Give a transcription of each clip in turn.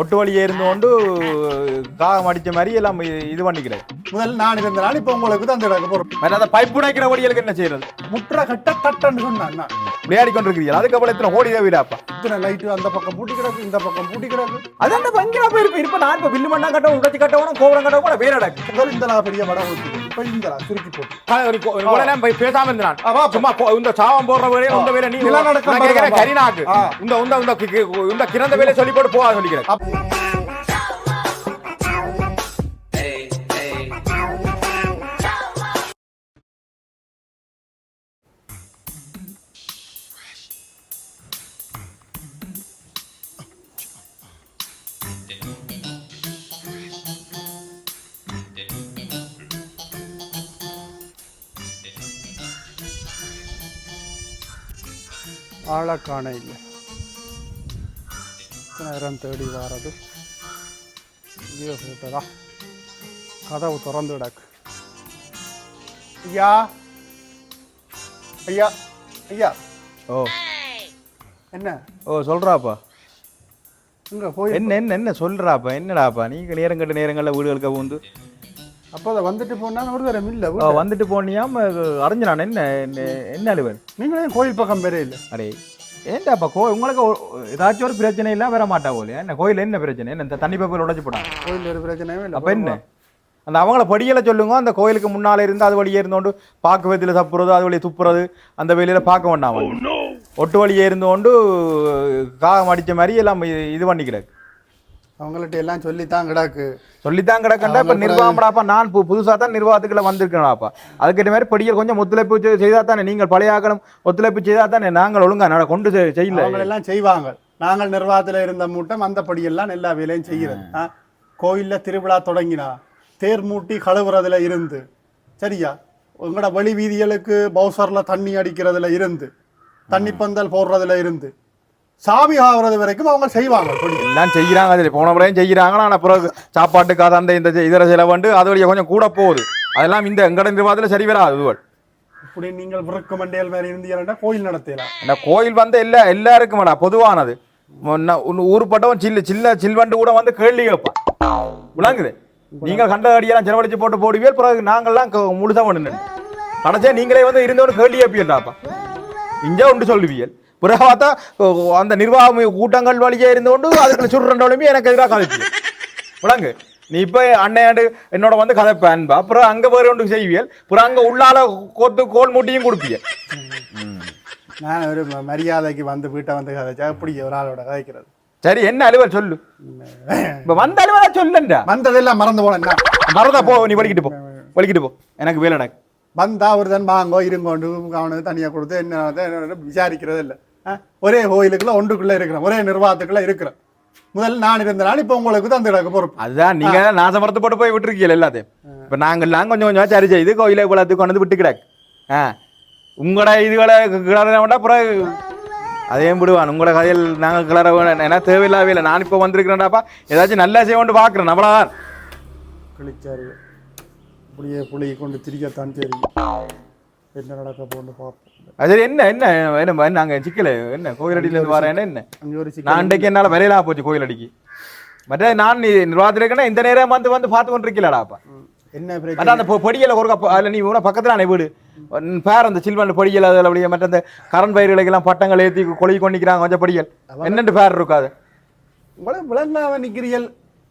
ஒட்டு வழியே இருந்து கொண்டு காகம் அடிச்ச மாதிரி எல்லாம் இது பண்ணிக்கிறேன். முதல் நான் இருந்த நாள் இப்ப உங்களுக்கு தான் அந்த பைப் உடைக்கிற வழிகளுக்கு என்ன செய்யறது? முற்ற கட்ட தட்டன்னு சொன்னான். விளையாடி கொண்டிருக்கிறீங்க அதுக்கப்புறம் எத்தனை ஓடி தான் வீடாப்பா இத்தனை லைட்டு அந்த பக்கம் பூட்டி கிடக்கு இந்த பக்கம் பூட்டி கிடக்கு. அது அந்த பங்கிரா போயிருப்ப இருப்ப நான் இப்ப வில்லு மண்ணா கட்டவும் உடச்சி கட்டவும் கோபுரம் கட்டவும் கூட வேற முதல் இந்த பெரிய இப்ப இந்த சுருக்கி போட்டு. போய் பேசாம இருந்தான் சும்மா இந்த சாவம் போடுற வேலையில இந்த வேலை நீ பாருங்க. கரிநாக்கு. இந்த இந்த இந்த கி- கி- இந்த கிறந்த வேலையை சொல்லி போட்டு போவா சொல்லிக்கிறேன். ஆளை காண இல்லை நேரம் தேடி வாரது. இங்கே போட்டதா? கதவு திறந்து கிடக்கு. ஐயா? ஐயா? ஐயா? ஓ. என்ன? ஓ சொல்றாப்பா. இங்க போய் என்ன என்ன என்ன சொல்றாப்பா? என்னடாப்பா? நீங்க நேரம் கட்டு நேரங்கள்ல வீடுகளுக்கு வந்து அப்போ அதை வந்துட்டு போனா ஒரு தரம் இல்லை வந்துட்டு போனியாம அறிஞ்சு நான் என்ன என்ன- என்ன அலுவல் நீங்களே கோயில் பக்கம் வேற இல்லை. அடே ஏன்டாப்பா கோ உங்களுக்கு ஏதாச்சும் ஒரு பிரச்சனை இல்லாம வர மாட்டா போல. என்ன கோயில் என்ன பிரச்சனை? என்ன இந்த தண்ணி பேப்பர் உடைச்சு போட்டாங்க கோயில் ஒரு பிரச்சனையும் இல்லை அப்ப என்ன? அந்த அவங்கள படியல சொல்லுங்க அந்த கோயிலுக்கு முன்னால இருந்து அது வழியே இருந்தோண்டு பாக்கு வயத்தில் தப்புறது அது வழியே துப்புறது அந்த வெளியில பார்க்க வேண்டாம் அவங்க. ஒட்டு வழியே இருந்தோண்டு காகம் அடிச்ச மாதிரி எல்லாம் இது பண்ணிக்கிறாரு அவங்கள்ட்ட எல்லாம் சொல்லித்தான் கிடக்கு. சொல்லித்தான் கிடக்கண்டா இப்ப நிர்வாகம்டாப்பா நான் பு புதுசா தான் நிர்வாகத்துக்குள்ள வந்திருக்கேன்டாப்பா அதுக்கேற்ற மாதிரி படியல் கொஞ்சம் ஒத்துழைப்பு செ- செய்தா தானே நீங்கள் பழைய ஆக்கணும் ஒத்துழைப்பு செய்தா தானே நாங்கள் ஒழுங்கா நட கொண்டு செய்யல. எல்லாம் செய்வாங்க. நாங்கள் நிர்வாகத்துல இருந்த மூட்டம் அந்த படியெல்லாம் எல்லா வேலையும் செய்கிறது? கோயில்ல திருவிழா தொடங்கினா தேர் மூட்டி கழுவுறதுல இருந்து சரியா? உங்களோட வழி வீதிகளுக்கு பவுசர்ல தண்ணி அடிக்கிறதுல இருந்து தண்ணி பந்தல் போடுறதுல இருந்து சாமி ஆகுறது வரைக்கும் அவங்க செய்வாங்க. எல்லாம் செய்யறாங்க அதுல போன முறையும் செய்யறாங்க ஆனா பிறகு சாப்பாட்டுக்காக அந்த இந்த இதர செலவண்டு அது வழியா கொஞ்சம் கூட போகுது. அதெல்லாம் இந்த எங்கட நிர்வாகத்துல சரி வராது இதுவள் இப்படி நீங்கள் விறக்கு மண்டையல் மாதிரி இருந்தீங்கன்னா கோயில் நடத்தலாம் இந்த கோயில் வந்து எல்லா எல்லாருக்குமாடா பொதுவானது. முன்ன உன் ஊருப்பட்டவன் சில்லு சில்ல சில்வண்டு கூட வந்து கேள்வி கேட்பான். விளங்குது? நீங்கள் கண்ட அடியெல்லாம் செலவழிச்சு போட்டு போடுவீர் பிறகு நாங்கள்லாம் க- முழுசா பண்ணு கடைசியா நீங்களே வந்து இருந்தவனு கேள்வி கேட்பீங்கடாப்பா இங்கே உண்டு சொல்லுவீர்கள். பிறகு பார்த்தா அந்த நிர்வாக கூட்டங்கள் வழியே இருந்தோண்டு அதுக்கு சுடுறண்டோலுமே எனக்கு எதிராக கதைப்பீங்க விளங்கு. நீ இப்ப அண்ணையாண்டு என்னோட வந்து கதைப்பேன்பா அப்புறம் அங்க வேற ஒன்று செய்வியல். அப்புறம் அங்க உள்ளால கோத்து கோல் மூட்டியும் கொடுப்பீங்க நான் ஒரு மரியாதைக்கு வந்து வீட்டை வந்து கதைச்சா எப்படி ஒரு ஆளோட கதைக்கிறது? சரி என்ன அலுவல் சொல்லு. இப்ப வந்த அலுவலா சொல்லுண்டா. வந்ததெல்லாம் மறந்து போனேன். மறந்தா போ நீ வலிக்கிட்டு போ. வலிக்கிட்டு போ. எனக்கு வேலை வந்தா ஒரு தன் வாங்கோ இருங்கோண்டு அவனுக்கு தனியாக கொடுத்து என்ன விசாரிக்கிறது இல்லை ஒரே கோயிலுக்குள்ள ஒன்றுக்குள்ள இருக்கிறேன் ஒரே நிர்வாகத்துக்குள்ள இருக்கிறேன் முதல்ல நான் இருந்த நாள் இப்போ உங்களுக்கு தான் அந்த பொறுப்பு. அதுதான். நீங்க நாசமரத்து போட்டு போய் விட்டுருக்கீங்க எல்லாத்தையும். இப்ப நாங்கெல்லாம் கொஞ்சம் கொஞ்சமா சரி செய்து கோயிலை குளத்துக்கு கொண்டு வந்து விட்டு கிடக்கு. ஆ. உங்களோட இதுகளை கிளற வேண்டாம் அப்புறம் அதையும் விடுவான். உங்களோட கதையில் நாங்கள் கிளற வேண்டாம் ஏன்னா தேவையில்லாவே இல்லை நான் இப்போ வந்திருக்கிறேன்டாப்பா. ஏதாச்சும் நல்லா செய்ய வேண்டு பார்க்குறேன். அவ்வளோதான் கிழிச்சாரு புளியை கொண்டு திரிக்கத்தான் தெரியும். என்ன நடக்க போன்னு பார்ப்போம். அது என்ன என்ன என்ன நாங்கள் சிக்கல என்ன கோயிலடியிலேருந்து வரேன் என்ன அங்கே ஒரு சிக்கல் நான் அன்றைக்கு என்னால் விலையிலா போச்சு கோயிலடிக்கு. மற்ற நான் நிர்வாகத்தில் இருக்கேன்னா இந்த நேரம் வந்து வந்து பார்த்து கொண்டு இருக்கலாடாப்பா என்ன அந்த பொ- பொடியில ஒரு அதில் நீ உன பக்கத்தில் வீடு. உன் பேர் அந்த சில்வன் பொடியல் அதில் அப்படியே மற்ற அந்த கரண் பயிர்களுக்கெல்லாம் பட்டங்கள் ஏற்றி கொழி கொண்டிக்கிறாங்க கொஞ்சம் பொடியல். என்னென்று பேர் இருக்காது உங்களை விளங்காம நிக்கிறீர்கள்.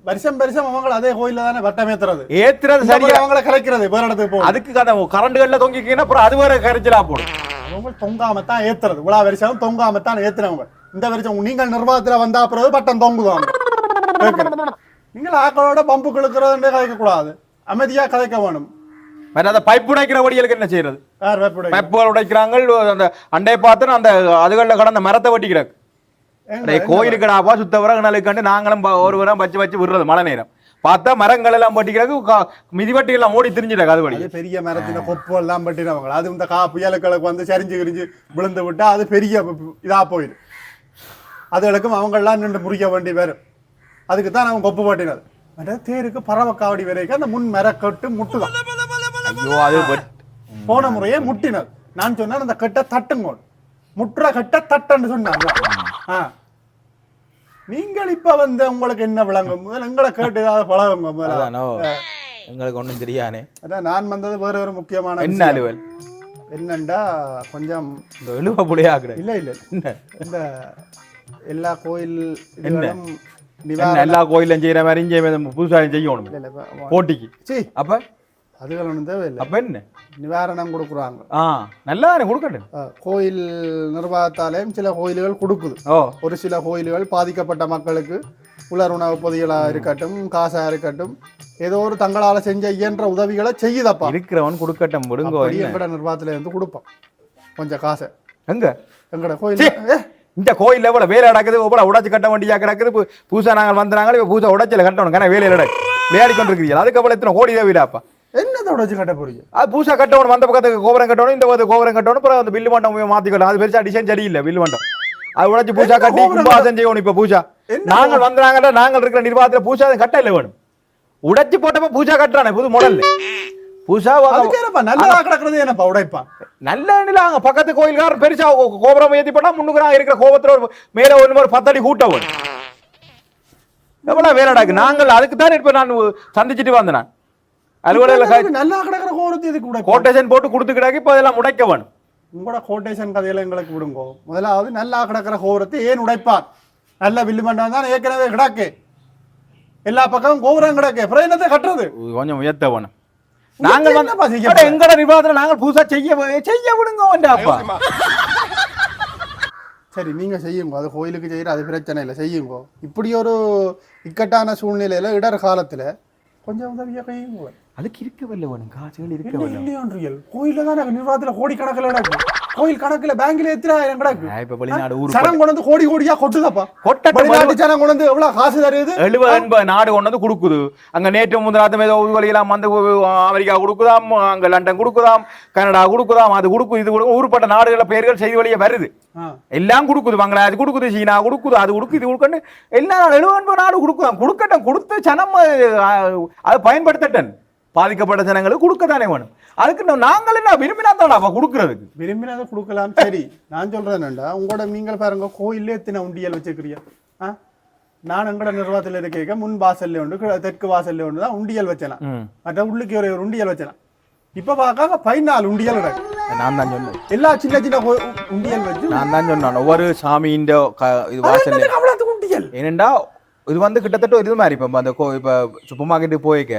வருஷம் வருஷம் அவங்க அதே கோயில்ல தானே வட்டம் ஏத்துறது? ஏத்துறது சரி சரியா? அவங்கள கலைக்கிறது வேற இடத்துக்கு போகும் அதுக்கு அந்த கரண்டுகளில் தொங்கிக்கினா அப்புறம் அது வேற கரைச்சலா போடும். அவங்க தொங்காம தான் ஏத்துறது. விழா வருஷம் தொங்காம தான் ஏத்துனவங்க இந்த வருஷம் நீங்கள் நிர்வாகத்துல வந்தா பிறகு பட்டம் தொங்குவாங்க. நீங்கள் ஆக்களோட பம்பு கிழக்கிறது கதைக்க கூடாது அமைதியா கதைக்க வேணும். அந்த பைப் உடைக்கிற வடிகளுக்கு என்ன செய்யறது? பைப்புகள் உடைக்கிறாங்க அந்த அண்டையை பார்த்து அந்த அதுகளில் கடந்த மரத்தை வெட்டி கிடக்கு. அடே கோயிலுக்கு நாப்பா சுத்த நாளுக்கு நாங்களும் ஒரு விரம் வச்சு வச்சு விடுறது மழை நேரம். பார்த்தா மரங்கள் எல்லாம் வெட்டி கிடக்கு கா- மிதிவட்டி எல்லாம் ஓடி திரிஞ்சிடக்கு அது வழி. பெரிய மரத்தின கொப்பு எல்லாம் பட்டினவங்க அது இந்த கா புயலுக்களுக்கு வந்து சரிஞ்சு கிரிஞ்சு விழுந்து விட்டா அது பெரிய இதா போயிடும். அதுகளுக்கும் அவங்கெல்லாம் நின்று முறிக்க வேண்டி வரும். அதுக்கு தான் அவங்க கொப்பு பட்டினது மற்ற தேருக்கு பறவை காவடி வரைக்கும் அந்த முன் மரக்கட்டு முட்டுதான். ஐயோ அது போன முறையே முட்டினது. நான் சொன்னேன் அந்த கட்டை தட்டுங்க முட்டுற கட்டை தட்டுன்னு சொன்னாங்க. ஆ. நீங்கள் இப்ப வந்து உங்களுக்கு என்ன விளங்கும்? முதல்ல எங்களை கேட்டு ஏதாவது பழகுங்க முதல்ல. எங்களுக்கு ஒண்ணும் தெரியானே அதான் நான் வந்தது வேற ஒரு முக்கியமான என்ன. அலுவல்? என்னண்டா கொஞ்சம் இந்த எழுவ புளியாக்குற இல்ல இல்ல. இந்த எல்லா கோயில் என்ன? இதுகளும் எல்லா கோயிலும் செய்யற மாதிரி இங்கே புதுசாக செய்யணும். போட்டிக்கு. சீ அப்ப? அதுகள் ஒன்றும் தேவையில்லை. அப்ப என்ன? நிவாரணம் கொடுக்குறாங்க. ஆ நல்லா கொடுக்கட்டும் கோயில் நிர்வாகத்தாலேயும் சில கோயில்கள் கொடுக்குது. ஓ. ஒரு சில கோயில்கள் பாதிக்கப்பட்ட மக்களுக்கு உலர் உணவு பொதிகளாக இருக்கட்டும் காசாக இருக்கட்டும் ஏதோ ஒரு தங்களால செஞ்ச இயன்ற உதவிகளை செய்யுதப்பா. இருக்கிறவன் கொடுக்கட்டும் விடுங்கோ எங்கட நிர்வாகத்துல இருந்து கொடுப்போம் கொஞ்சம் காசை. எங்க? எங்கட கோயில் இந்த கோயில்ல எவ்வளவு வேலை நடக்குது? எவ்வளவு உடைச்சு கட்ட வேண்டியா கிடக்குது? பூசா நாங்கள் வந்தாங்க இப்ப பூசா உடைச்சல கட்டணும். கண்ணா வேலையில் நடக்கு விளையாடி கொண்டிருக்கிறீங்க அதுக்கு அவ்வளவு எத்தனை கோடி தேவைடாப்பா உடைச்சு கட்ட போறீங்க. அது பூசா கட்டணும் வந்த பக்கத்துக்கு கோபுரம் கட்டணும் இந்த பக்கத்துக்கு கோபுரம் கட்டணும் அப்புறம் அந்த பில்லு மண்டம் போய் மாத்திக்கணும் அது பெருசா டிசைன் சரியில்லை பில்லு மண்டம் அது உடைச்சு பூசா என்ன கட்டி கும்பாசம் செய்யணும் இப்ப பூசா என்ன நாங்கள் வந்தாங்கடா நாங்கள் இருக்கிற நிர்வாகத்துல பூசா அது கட்ட இல்லை வேணும். உடைச்சு போட்டப்ப பூசா கட்டுறானே புது மாடல் பூசா நல்லதா கிடக்குறது என்னப்பா உடைப்பான் நல்ல அங்க பக்கத்து கோயில்காரர் பெருசா கோபுரம் ஏத்தி போட்டா முன்னுக்கு இருக்கிற கோபுரத்துல ஒரு மேல ஒரு ஒரு பத்தடி கூட்ட வரும். எவ்வளவு வேலைடாக்கு நாங்கள் அதுக்கு தான் இப்ப நான் சந்திச்சுட்டு வந்தேன் அலுவலக நல்லா கிடக்குற கோரத்தை எதுக்கு உடைப்பான் கோட்டேஷன் போட்டு கொடுத்துக்கிட்டாக்கு இப்ப அதெல்லாம் உடைக்க வேணும். உங்களோட கோட்டேஷன் கதையில எங்களுக்கு விடுங்கோ. முதலாவது நல்லா கிடக்கிற கோபுரத்தை ஏன் உடைப்பான் நல்ல வில்லு மண்டபம் தான் ஏற்கனவே கிடக்கு. எல்லா பக்கமும் கோபுரம் கிடக்கு. அப்புறம் என்னத்தை கட்டுறது? கொஞ்சம் உயர்த்த வேணும். நாங்கள் வந்து எங்கட நிர்வாகத்துல நாங்கள் புதுசா செய்ய செய்ய விடுங்க வந்து அப்பா. சரி நீங்க செய்யுங்க. அது கோயிலுக்கு செய்யற அது பிரச்சனை இல்லை. செய்யுங்க. இப்படி ஒரு இக்கட்டான சூழ்நிலையில இடர் காலத்துல கொஞ்சம் உதவியா கையுங்க அதுக்கு இருக்கவில்லை வேணும் காசுகள் என்ன இருக்கவில்லை. இல்லையோன்றியல் கோயில்ல தான் நாங்க நிர்வாகத்துல கோடி கணக்குல கிடக்கு கோயில் கணக்குல பேங்க்ல எத்தனை ஆயிரம் கிடக்கு? இப்ப வெளிநாடு ஊர் சனம் கொண்டு வந்து கோடி கோடியா கொட்டுதப்பா? வெளிநாட்டு சனம் கொண்டு வந்து எவ்வளவு காசு தருது? எழுபது எண்பது நாடு கொண்டு வந்து கொடுக்குது. அங்க நேற்று முந்திராத்தம் ஏதோ உதவியெல்லாம் வந்து அமெரிக்கா கொடுக்குதாம் அங்க லண்டன் கொடுக்குதாம் கனடா கொடுக்குதாம் அது கொடுக்குது இது கொடுக்கும் ஊருப்பட்ட நாடுகள பெயர்கள் செய்தி வழியே வருது. எல்லாம் கொடுக்குது பங்களாதேஷ் கொடுக்குது சீனா கொடுக்குது அது கொடுக்குது இது கொடுக்கன்னு எல்லா எழுபது நாடு கொடுக்குதாம். கொடுக்கட்டும் கொடுத்து சனம் அது பயன்படுத்தட்டன் பாதிக்கப்பட்ட ஜனங்களுக்கு கொடுக்கத்தானே வேணும். அதுக்கு நாங்கள் என்ன விரும்பினா தான் அப்ப கொடுக்கறதுக்கு. விரும்பினதை கொடுக்கலாம். சரி நான் சொல்றேன் என்னண்டா உங்களோட நீங்கள் பாருங்க கோயில்ல எத்தனை உண்டியல் வச்சிருக்கிறீங்க? ஆ? நான் எங்கட நிர்வாகத்தில் இருக்க முன் வாசல்ல உண்டு கீழ தெற்கு வாசல்ல உண்டு தான் உண்டியல் வச்சலாம். மற்ற உள்ளுக்கு ஒரு உண்டியல் வச்சலாம். இப்ப பார்க்காங்க பதினாலு உண்டியல் நான் தான் சொன்னேன். எல்லா சின்ன சின்ன உண்டியல் வச்சு நான் தான் சொன்னேன். ஒவ்வொரு சாமியின் இது வாசல் உண்டியல்? ஏனெண்டா இது வந்து கிட்டத்தட்ட ஒரு இது மாதிரி. இப்போ அந்த இப்போ சூப்பர் மார்க்கெட்டு போய்க்க.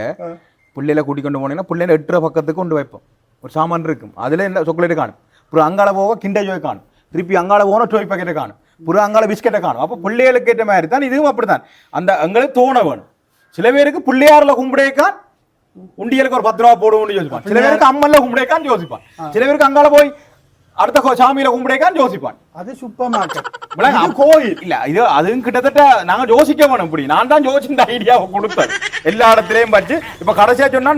பிள்ளையில கூட்டி கொண்டு போனீங்கன்னா பிள்ளைல எட்டுற பக்கத்துக்கு கொண்டு வைப்போம். ஒரு சாமான் இருக்கும். அதுல என்ன சாக்லேட் காணும். அப்புறம் அங்கால போக கிண்டர் ஜோய் காணும். திருப்பி அங்கால போன டோய் பாக்கெட்டை காணும். அப்புறம் அங்கால பிஸ்கெட்டை காணும். அப்போ பிள்ளைகளுக்கு ஏற்ற மாதிரி தான் இதுவும் அப்படித்தான். அந்த எங்களுக்கு தோண வேணும். சில பேருக்கு பிள்ளையார்ல கும்பிடேக்கான் உண்டியலுக்கு ஒரு பத்து ரூபா போடுவோம்னு யோசிப்பான். சில பேருக்கு அம்மன்ல கும்பிடேக்கான்னு யோசிப்பான். சில பேருக்கு அங்கால போய் அடுத்த சாமியில கும்பிடேக்கான்னு யோசிப்பான் அது சூப்பர் மார்க்கெட் கோயில் இல்ல இது அதுவும் கிட்டத்தட்ட நாங்க யோசிக்க வேணும் இப்படி நான் தான் யோசிச்ச ஐடியாவை கொடுத்தேன் எல்லா இடத்துலயும் வச்சு இப்ப கடைசியா சொன்னா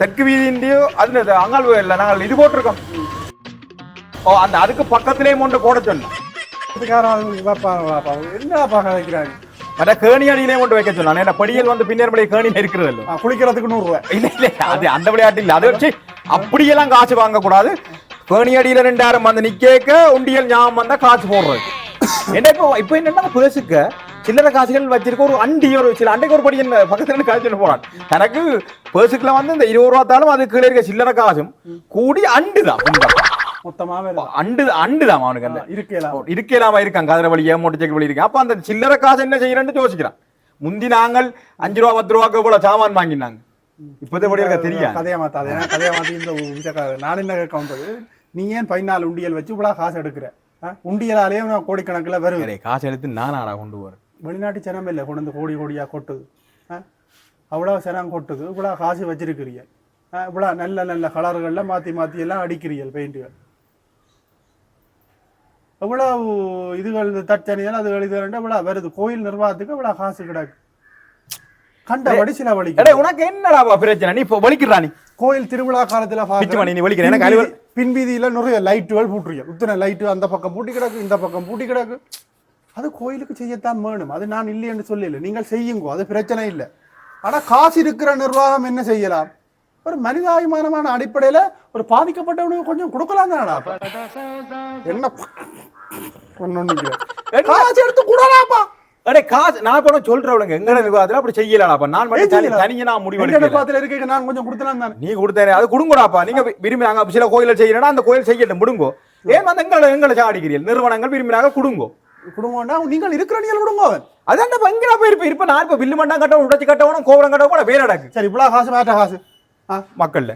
தெற்கு வீதியின்டையோ அது அங்கால் இல்ல நாங்கள் இது போட்டிருக்கோம் ஓ அந்த அதுக்கு பக்கத்திலேயும் ஒன்று போட சொன்னோம் பார்ப்பாங்களாப்பா என்ன பார்க்க வைக்கிறாங்க மற்ற கேணி அடியிலே கொண்டு வைக்க சொன்னான் ஏன்னா படியல் வந்து பின்னர் கேணியில இருக்கிறது இல்ல குளிக்கிறதுக்கு நூறு ரூபாய் இல்ல இல்ல அது அந்த விளையாட்டு இல்ல அதை வச்சு அப்படியெல்லாம் காசு வாங்க அடியில ரெண்டாயிரம் வந்து நிக்கேக்க உண்டியல் ஞாபகம் வந்தா காசு போடுறது. என்ன இப்போ இப்போ என்னன்னா பேசுக்க சில்லறை காசுகள் வச்சிருக்க ஒரு அண்டி ஒரு சில அண்டைக்கு ஒரு படி என்ன பக்கத்துல இருந்து காய்ச்சல் போறான். தனக்கு பேசுக்குல வந்து இந்த இருபது ரூபா தாலும் அது கீழே இருக்க சில்லறை காசும் கூடி அண்டு தான் மொத்தமா வேற அண்டு அண்டு தான் அவனுக்கு அந்த இருக்கலாம் இருக்கலாமா இருக்கான். கதிர வழி ஏமோட்டு செக் வழி இருக்கு அப்ப அந்த சில்லறை காசு என்ன செய்யறேன்னு யோசிக்கிறான். முந்தி நாங்கள் அஞ்சு ரூபா பத்து ரூபாக்கு இவ்வளவு சாமான் வாங்கினாங்க. இப்போதை படி இருக்க தெரியாது. கதையை மாத்தாது. கதையை மாத்தி இந்த நான் என்ன கேட்க வந்தது நீ ஏன் பதினாலு உண்டியல் வச்சு இவ்வளவு காசு எடுக்கிற? உண்டியலாலேயே நான் கோடிக்கணக்கில் சரி, காசு எடுத்து நான் ஆடா கொண்டு வரேன் வெளிநாட்டு ஜனம் இல்லை கொண்டு வந்து கோடி கோடியா கொட்டுது. ஆ? அவ்வளவு ஜனம் கொட்டுது. இவ்வளவு காசு வச்சிருக்கிறீங்க. ஆ? இவ்வளவு நல்ல நல்ல கலர்கள்ல மாத்தி மாத்தி எல்லாம் அடிக்கிறீர்கள் பெயிண்டுகள் எவ்வளவு இதுகள் தற்சனிகள் அது எழுதுகிறேன் இவ்வளவு வருது. கோயில் நிர்வாகத்துக்கு இவ்வளவு காசு கிடக்கு. கண்டபடி சில எடே வலிக்கு உனக்கு என்னடா பிரச்சனை? நீ இப்போ வலிக்கிறா நீ. கோயில் திருவிழா காலத்துல நீ வலிக்கிற? எனக்கு அலுவல் பின்வீதியில நிறைய லைட்டுகள் பூட்டுறீங்க இத்தனை லைட்டு அந்த பக்கம் பூட்டி கிடக்கு இந்த பக்கம் பூட்டி கிடக்கு. அது கோயிலுக்கு செய்யத்தான் வேணும். அது நான் இல்லை என்று சொல்லல. நீங்கள் செய்யுங்க அது பிரச்சனை இல்லை. ஆனா காசு இருக்கிற நிர்வாகம் என்ன செய்யலாம்? ஒரு மனிதாபிமானமான அடிப்படையில ஒரு பாதிக்கப்பட்டவனுக்கு கொஞ்சம் கொடுக்கலாம் தானடா என்ன? ஒன்னு காசு எடுத்து கூடலாப்பா அடே காசு நான் உனக்கு சொல்றவளுங்க எங்கட விவாதத்துல அப்படி செய்யலாம்ப்பா நான் மட்டும் தனி தனியா நான் முடிவு பாத்துல இருக்க நான் கொஞ்சம் கொடுத்தலாம் தானே. நீ அது கொடுங்கடாப்பா. நீங்க விரும்பி நாங்க சில கோயில செய்யறோம்னா அந்த கோயில் செய்யட்டும் முடுங்கோ ஏன் வந்து எங்களை எங்களை சாடிக்கிறீர்கள்? நிறுவனங்கள் விரும்பினாங்க கொடுங்கோ. குடும்பம்னா நீங்கள் இருக்கிற நீங்கள் கொடுங்க. அதான் இப்ப எங்க போய் இருப்ப இருப்ப நான் இப்ப வில்லு மண்டம் கட்டவும் உடைச்சு கட்டவும் கோபுரம் வேற அடக்கு சரி இவ்வளவு காசு வேட்ட காசு. மக்கள்ல.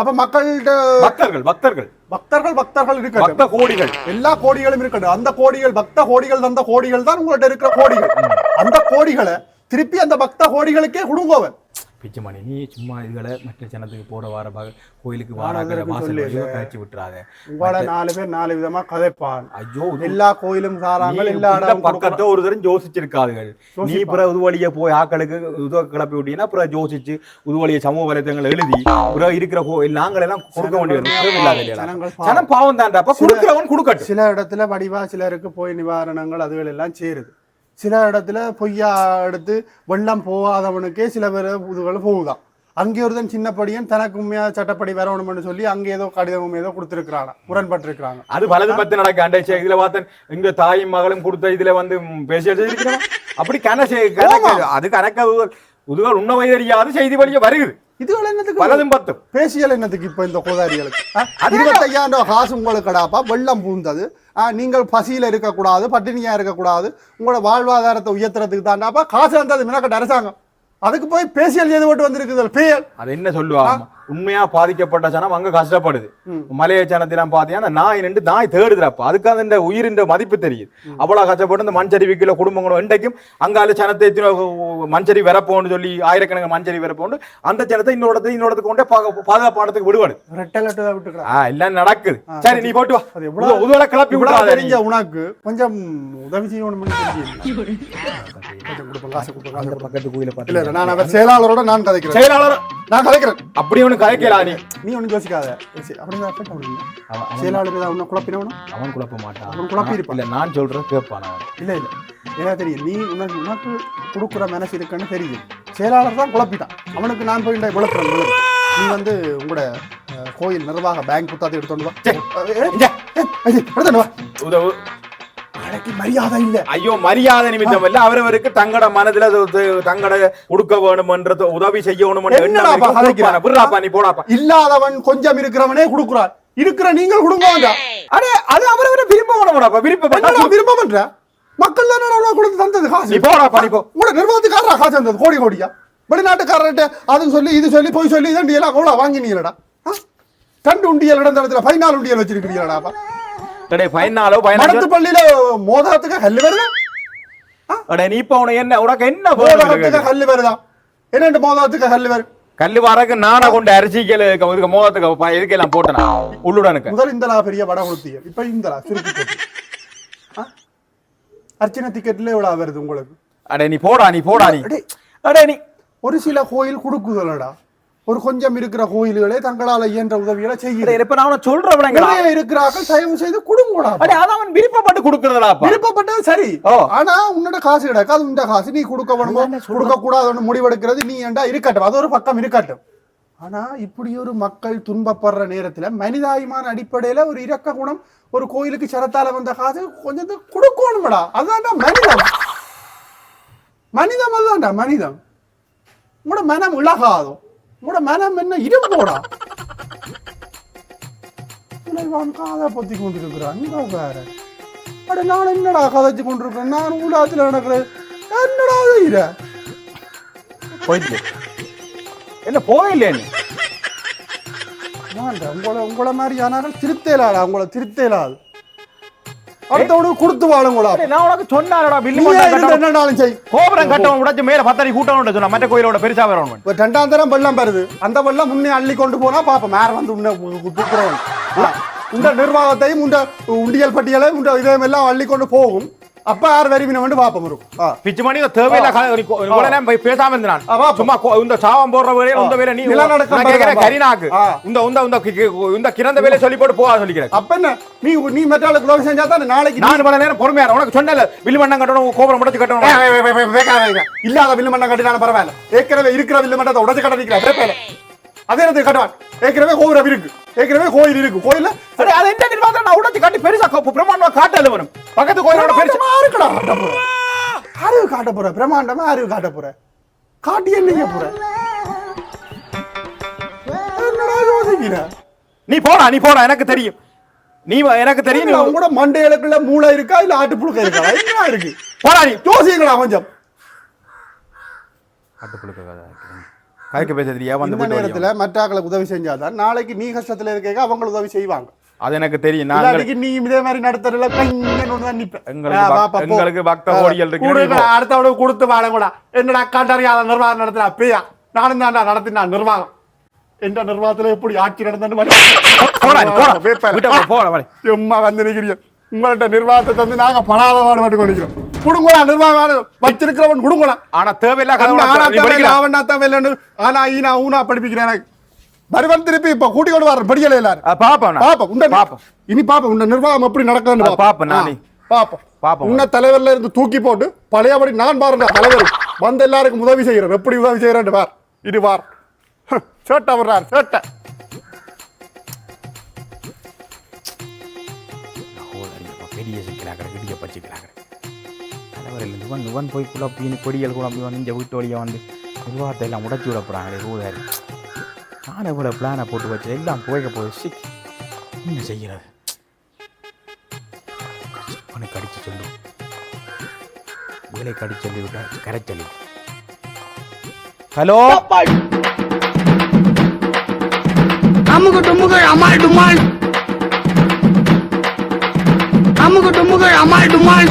அப்ப மக்கள்கிட்ட பக்தர்கள் பக்தர்கள். பக்தர்கள் பக்தர்கள் இருக்கட்டும். பக்த கோடிகள். எல்லா கோடிகளும் இருக்கட்டும். அந்த கோடிகள் பக்த கோடிகள் தந்த கோடிகள் தான் உங்கள்ட்ட இருக்கிற கோடிகள். அந்த கோடிகளை திருப்பி அந்த பக்த கோடிகளுக்கே கொடுங்க அவன். பிச்சைமணி நீ சும்மா இதுகளை மற்ற ஜனத்துக்கு போட வர கோயிலுக்கு நான் வாராக்களை அதற்கு வாசல் சொல்லல. வழியோ கழிச்சு விட்டுறாத உங்களோட நாலு பேர் நாலு விதமா கதைப்பான் ஐயோ எல்லா கோயிலும் சாராமல் எல்லா பக்கத்தை ஒரு தரம் யோசிச்சிருக்காதுகள் நீ. பிற உதுவழிய போய் ஆக்களுக்கு உதவ கிளப்பி விட்டீங்கன்னா அப்புறம் யோசிச்சு உதுவழிய சமூக வலைத்தங்களை எழுதி பிறகு இருக்கிற கோயில் நாங்கள் எல்லாம் கொடுக்க வேண்டிய வரும். தேவையில்லாத இல்லையா? ஜனங்கள் பாவம். ஜனம் பாவம் தான்டா கொடுக்கிறவன் கொடுக்கட்டும் சில இடத்துல வடிவா சிலருக்கு போய் நிவாரணங்கள் அதுகள் எல்லாம் சேருது சில இடத்துல பொய்யா எடுத்து வெள்ளம் போகாதவனுக்கே சில பேர் இதுகள் போகுதான் அங்கே ஒருத்தன் சின்ன படியன் தனக்கு உண்மையா சட்டப்படி வரணும்னு சொல்லி அங்கே ஏதோ கடிதமும் ஏதோ கொடுத்துருக்காங்க முரண்பட்டிருக்கிறாங்க. அது வலது பத்து நடக்க. அண்டை சே- இதுல பார்த்தேன் இங்க தாயும் மகளும் கொடுத்த இதுல வந்து பேசி அப்படி கணக்கு அது கணக்க உதுவல் உண்மை தெரியாது செய்தி வழிய வருகுது இதுகள் என்னத்துக்கு? வலதும் பத்தும். பேசியல் என்னத்துக்கு இப்ப இந்த கோதாரிகளுக்கு? இருபத்தையாயிரம் காசு உங்களுக்கு கடாப்பா? வெள்ளம் பூந்தது. நீங்கள் பசியில இருக்கக்கூடாது பட்டினியா இருக்கக்கூடாது. உங்களோட வாழ்வாதாரத்தை உயர்த்துறதுக்கு தாண்டாப்பா? காசு வந்தது மினக்கட்ட அரசாங்கம். அதுக்கு போய் பேசியல் எது போட்டு வந்திருக்குது? பேயல். அது என்ன சொல்லுவாங்க? உண்மையா பாதிக்கப்பட்ட ஜனம் அங்க கஷ்டப்படுது. மலைய ஜனத்திலாம் பாத்தீங்கன்னா நாய் நின்று நாய் தேடுதுறப்ப அதுக்காக இந்த உயிரின் மதிப்பு தெரியுது. அவ்வளவு கஷ்டப்பட்டு இந்த மண்சரிவுக்குள்ள குடும்பங்களும் இன்றைக்கும் அங்கால எத்தனை மண்சரி வரப்போன்னு சொல்லி ஆயிரக்கணக்கு மண்சரி வரப்போன்னு அந்த ஜனத்தை இன்னொரு இன்னொருத்துக்கு கொண்டே பாக- பாதுகாப்பானதுக்கு விடுவாடு ரெட்டை லட்டு விட்டுக்கிறான். ஆ, எல்லாம் நடக்குது. சரி நீ போட்டு வா. அது எவ்வளவு- உதுவலை கிளப்பி விடாத தெரிஞ்ச உனக்கு கொஞ்சம் உதவி செய்யணும்னு தெரியல. கொஞ்சம் கொடுப்போம், காசு கொடுப்போம், காசு கொடுப்போம். பக்கத்து கோயில இல்ல இல்ல நான் செயலாளரோட நான் கதைக்கிறேன். செயலாளர்? நான் கதைக்கிறேன். அப்படி நீ நீ ஒன்றும் யோசிக்காத. ஆகுது. அவன் அவன் செயலாளர் ஏதாவது ஒன்றும் குழப்பினவனும் அவன் குழப்ப மாட்டான். அவன் குழப்பி இருப்பான். இல்ல நான் சொல்றேன் கேட்பான் அவன் இல்ல இல்ல. ஏன்னா தெரியும் நீ உனக்கு உனக்கு கொடுக்குற மனசு இருக்குன்னு தெரியும். செயலாளர் தான் குழப்பிட்டான். அவனுக்கு நான் போய் விளக்குறேன். விளக்கு. நீ வந்து உங்களோட கோயில் நிர்வாக பேங்க் புத்தாத்தை எடுத்துட்டு வா. உதவு. மரியாதை இல்ல. ஐயோ மரியாதை நிமித்தம் இல்ல. அவரவருக்கு தங்கட மனதுல தங்கட கொடுக்க வேணும்ன்றது உதவி செய்யணும்? விடுறாப்பா நீ போடாப்பா இல்லாதவன் கொஞ்சம் இருக்கிறவனே கொடுக்குறான். இருக்கிற நீங்கள் கொடுங்க அடே அது அவரவரை விரும்ப வேணும்டாப்பா விருப்பப்பட்டா என்னடா விரும்ப பண்ற? மக்கள் தானே உனக்கு கொடுத்து தந்தது? காசு. நீ போடாப்பா நீ போ. உங்களோட நிர்வாகத்துக்காரரா காசு தந்தது? கோடி கோடியா? வெளிநாட்டுக்காரர்கிட்ட அது சொல்லி இது சொல்லி போய் சொல்லி இதன் எல்லாம் அவ்வளோ வாங்கினீங்களடா. ஆ? ரெண்டு உண்டியல் இடத்துல பதினாலு உண்டியல் வச்சிருக்கிறீங்களாடாப்பா அடே பதினாலோ பதினாலு மடத்து பள்ளியில மோதகத்துக்கு கல்லு வருதா அடே நீ இப்ப உனக்கு என்ன உனக்கு என்ன மோதகத்துக்கு கல்லு வருதா என்னண்டு மோதகத்துக்கு கல்லு வரு கல்லு வரக்கு நானா கொண்டு அரிசிக்கல் இதுக்கு மோகத்துக்கு ப- இதுக்கெல்லாம் போட்டனா உள்ளுடனுக்கு முதல் இந்தலா பெரிய வட கொடுத்தீங்க இப்ப இந்தலா ஆ? அர்ச்சனை டிக்கெட்ல எவ்வளவு வருது உங்களுக்கு அடே நீ போடா நீ போடா நீ அடே. அடே நீ ஒரு சில கோயில் கொடுக்குதலடா ஒரு கொஞ்சம் இருக்கிற கோயில்களே தங்களால இயன்ற உதவிகளை செய்யுது. இப்ப நான் சொல்றேன் நிறைய இருக்கிறார்கள் தயவு செய்து கொடுங்கடா. அடே அது அவன் விருப்பப்பட்டு கொடுக்கறதாப்பா விருப்பப்பட்டது சரி. ஆனா உன்னோட காசு கிடக்கு அது உண்ட காசு நீ கொடுக்க வேணுமோ கொடுக்க கூடாதுன்னு முடிவெடுக்கிறது நீ ஏன்டா இருக்கட்டும். அது ஒரு பக்கம் இருக்கட்டும். ஆனா இப்படி ஒரு மக்கள் துன்பப்படுற நேரத்துல மனிதாயமான அடிப்படையில ஒரு இரக்க குணம் ஒரு கோயிலுக்கு சரத்தால வந்த காசு கொஞ்சம் கொடுக்கணும்டா. அதுதான்டா மனிதம். மனிதம் அதுதான்டா மனிதம். உங்களோட மனம் இழகாதோ உங்களோட மனம் என்ன இரும்போடா இளைவான் காதை பொத்தி கொண்டிருக்கிறான். வேற. அட நான் என்னடா கதைச்சு கொண்டிருக்கேன் நான் ஊடாத்துல நடக்கிறேன். என்னடா செய்யற போயிட்டு என்ன போயில்லையே நீ? உங்களை உங்களை மாதிரி ஆனாலும் திருத்தேலாடா? உங்களை திருத்தேலாது. அடுத்தவனு கொடுத்து வாழுங்களா அடே, நான் உனக்கு சொன்னாலடா கட்டணும். என்னடாலும் செய். கோபுரம் கட்டவன் உடைச்சு மேல பத்தடி கூட்டணும் சொன்னா மற்ற கோயிலோட பெருசா வரணும் இப்போ ரெண்டாம் தரம் வெள்ளம் வருது அந்த வெள்ளம் முன்னே அள்ளி கொண்டு போனா பாப்போம். மேல வந்து உன்னை உண்ட நிர்வாகத்தையும் உண்ட உண்டியல் பட்டியலை உண்ட இதையும் எல்லாம் அள்ளி கொண்டு போகும். அப்ப யார் வரிவினம் வந்து பாப்போம் இருக்கும். பிச்சு பண்ணி தேவையில்ல நேரம் போய் பேசாம இருந்தான். சும்மா இந்த சாவம் போடுற வேலையில இந்த வேலை நீ நான்? கரிநாக்கு. ஆ. இந்த இந்த இந்த இந்த கிரந்த வேலையை சொல்லி போட்டு போவா சொல்லிக்கிறேன். அப்ப என்ன? நீ நீ மெட்டாலுக்கு லோகம் செஞ்சா தான் நாளைக்கு நான் இவ்வளவு நேரம் பொறுமையா. உனக்கு சொன்னல வில்லுமண்ணம் கட்டணும் கோபுரம் முடிச்சு கட்டணும். இல்லாத வில்லு மண்ணம் கட்டினாலும் பரவாயில்ல. ஏற்கனவே இருக்கிற வில்லு மண்டத்தை உடச்சு கட்ட நிற்கிற பேப்பேல அதே இடத்துக்கு கட்டுவான். ஏற்கனவே கோபுரம் இருக்கு. ஏற்கனவே கோயில் இருக்கு. கோயில்ல அது என்ன நான் உடைச்சு கட்டி பெருசா பிரமாண்டமா காட்டல வரும். பக்கத்து கோயிலோட பெருசா பிரமாண்டமா இருக்குடா, அடப்பு. அறிவு காட்ட போற பிரம்மாண்டமா அறிவு காட்ட போற. காட்டி என்னங்க போற? என்னடா யோசிக்கிற? நீ போடா நீ போடா எனக்கு தெரியும். நீ வ- எனக்கு தெரியும் நீ உங்களோட மண்டைகளுக்குள்ள மூளை இருக்கா இல்ல ஆட்டுப்புழுக்க இருக்கா? என்ன இருக்கு? போடா நீ. யோசிங்களா கொஞ்சம். கதைக்கு பேச தெரியா வந்து நேரத்துல மற்றாக்களுக்கு உதவி செஞ்சாதான் நாளைக்கு நீ கஷ்டத்துல இருக்க அவங்க உதவி செய்வாங்க. அது எனக்கு தெரியும். இல்லாட்டிக்கு நீ இதே மாதிரி நிப்ப. எங்களுக்கு பக்த கோடிகள் இருக்கு. அடுத்தவட கொடுத்து வாழ கூட. என்னடா கண்டறியாத நிர்வாகம் நடத்துறா? பேயா நானும் தான்டா நடத்தினா நிர்வாகம். எந்த நிர்வாகத்துல எப்படி ஆட்சி நடந்தன்னு. சும்மா வந்து நிக்கிறீங்க. உங்கள்ட்ட நிர்வாகத்தை தந்து நாங்க படாத பாடு மட்டும் கொண்டிக்கிறோம் குடுங்கடா நிர்வாகம் வச்சிருக்கிறவன் குடுங்கடா. ஆனா தேவையில்லா ஆனா தேவையில்லை, ஆனா ஈனா ஊனா படிப்பிக்கிறேன் எனக்கு. வருவன் திருப்பி இப்ப கூட்டி கொண்டு வர படிக்கல எல்லாரும். பாப்போம். பாப்போம் உண்ட பாப்போம். இனி பாப்போம் உண்ட நிர்வாகம் எப்படி நடக்குதுன்னு ஆ, பாப்போம். நானே. பாப்போம். பாப்போம். உன்ன தலைவர்ல இருந்து தூக்கி போட்டு பழையபடி நான் பாருங்க தலைவர் வந்த எல்லாருக்கும் உதவி செய்யறேன். எப்படி உதவி செய்யறேன் பார். இது பார். சேட்டை வர்றார் சேட்டை. பெரிய சிக்கலாக பெரிய பச்சிக்கலாக தலைவரில் நுவன் நுவன் போய் குழப்பின்னு கொடிகள் குழம்பி வந்து இந்த வீட்டு வழியாக வந்து நிர்வாகத்தை எல்லாம் உடச்சி விட போகிறாங்களே ரூதாரி நானே போல பிளானை போட்டு வச்சு எல்லாம் புகைக்க போகுது சிக் என்ன செய்கிறது உனக்கு அடித்து சொல்லு. வேலை அடித்து சொல்லி விட்டா கரை ஹலோ? அமுகு டுமுகு அமால் டுமால். அமுகு டுமுகு அமால் டுமால்.